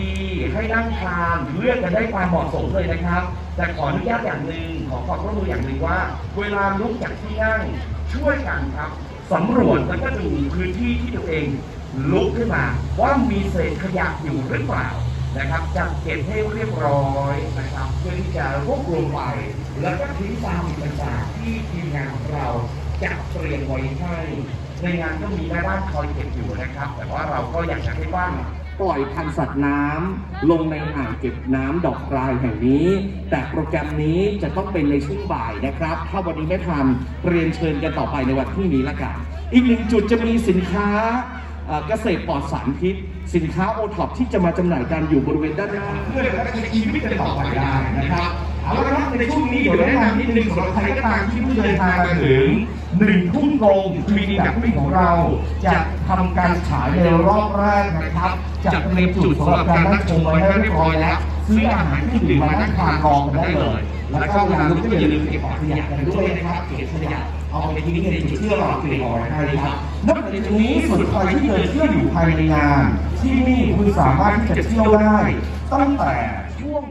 ดีๆ ให้นั่งคานเพื่อจะได้ความเหมาะสมเลยนะครับ แต่ขออนุญาตอย่างหนึ่งขอความร่วมมืออย่างหนึ่งว่า เวลาลุกจากที่นั่งช่วยกันครับสำรวจแล้วก็ดูพื้นที่ที่ตัวเองลุกขึ้นมา ว่ามีเศษขยะอยู่หรือเปล่านะครับจะเก็บให้เรียบร้อยนะครับเพื่อที่จะรวบรวมไป แล้วก็ทิ้งตามต่างๆที่ทีมงานของเราจัดเตรียมไว้ให้ในงานก็มีแม่บ้านคอยเก็บอยู่นะครับ แต่ว่าเราก็อยากจะให้บ้าน ปล่อยพันธุ์สัตว์น้ำลงในอ่างเก็บน้ำดอกกลายแห่งนี้ แต่โปรแกรมนี้จะต้องเป็นในช่วงบ่ายนะครับ ถ้าวันนี้ไม่ทันเรียนเชิญกันต่อไปในวันพรุ่งนี้ละกัน อีกหนึ่งจุดจะมีสินค้าเกษตรปลอดสารพิษ สินค้าโอท็อปที่จะมาจำหน่ายกันอยู่บริเวณด้านหน้าเพื่อและใช้ชีวิตกันต่อไปได้นะครับ เอาละครับในช่วงนี้เดี๋ยวแนะนำนิดนึงสำหรับใครก็ตามที่เพิ่งเดินทางมาถึงหนึ่งทุ่มตรงทีวีแบบวิ่งของเรา จะทำการฉายในรอบแรกนะครับจะเตรียมจุดสำหรับการนั่งชมไว้ให้เรียบร้อยแล้วซื้ออาหารเครื่ดื่มมานั่งทานรองกันได้เลย แล้วก็เวลาลุกก็อย่าลืมเก็บขยะกันด้วยนะครับเก็บขยะเอาไปทิ้งในจุดที่เราเตรียมเอาไว้ให้ครับนอกจากนี้ส่วนใครที่เดินเที่ยวอยู่ภายในงาน ที่นี่คุณสามารถที่จะเที่ยวได้ ตั้งแต่ช่วง